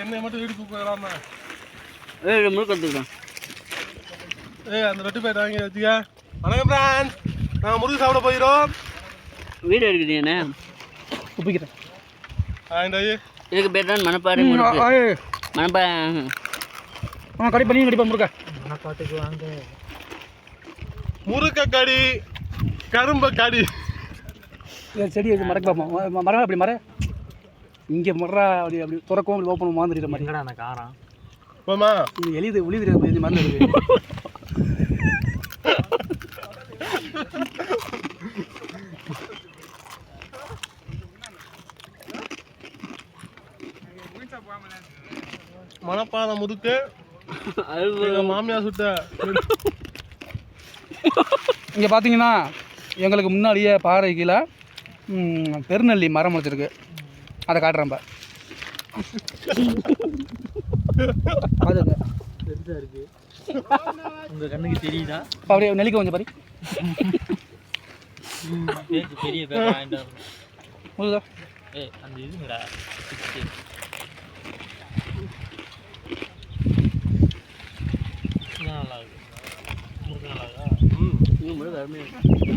என்னை மட்டும் வீடு தூக்க விடாம ஏய் முழுக்க ஏய் அந்த ரொட்டி பேட் வாங்கி வச்சுக்க. வணக்கம் நாங்கள் முருகு சாப்பிட போயிடும் வீடு எடுக்கிறீங்கண்ணே உப்பிக்கிறேன் ஆண்டாயி இதுக்கு பேர் தான் மணப்பாறை முறுக்கு. மணப்பா ஆ கடி பண்ணி கடிப்பா முருக்க கடி கரும்ப கடி. செடி மறக்க மரம் அப்படி மர? இங்கே மரா அப்படி அப்படி திறக்கவும் அப்படி ஓப்பன் மாந்துடுற மாதிரி. போமா இது எளிது ஒளி தெரியாது இது மணப்பாறை முறுக்கு. அது எங்கள் மாமியார் சுட்ட. இங்கே பார்த்தீங்கன்னா எங்களுக்கு முன்னாடியே பாறை கீழே ம், பெருநெல்லி மரம் வச்சிருக்கு. அதை காட்டுறேன் பாருங்க. பெருசா இருக்கு உங்க கண்ணுக்கு தெரியுதா? இப்போ அப்படியே நெல்லிக்க கொஞ்சம் பாரு. பெரிய ஏய் அந்த இதுங்கடா. நல்லா இருக்கு. முறுக்கு நல்லா இருக்கா. ம் முழுக்க அருமையாக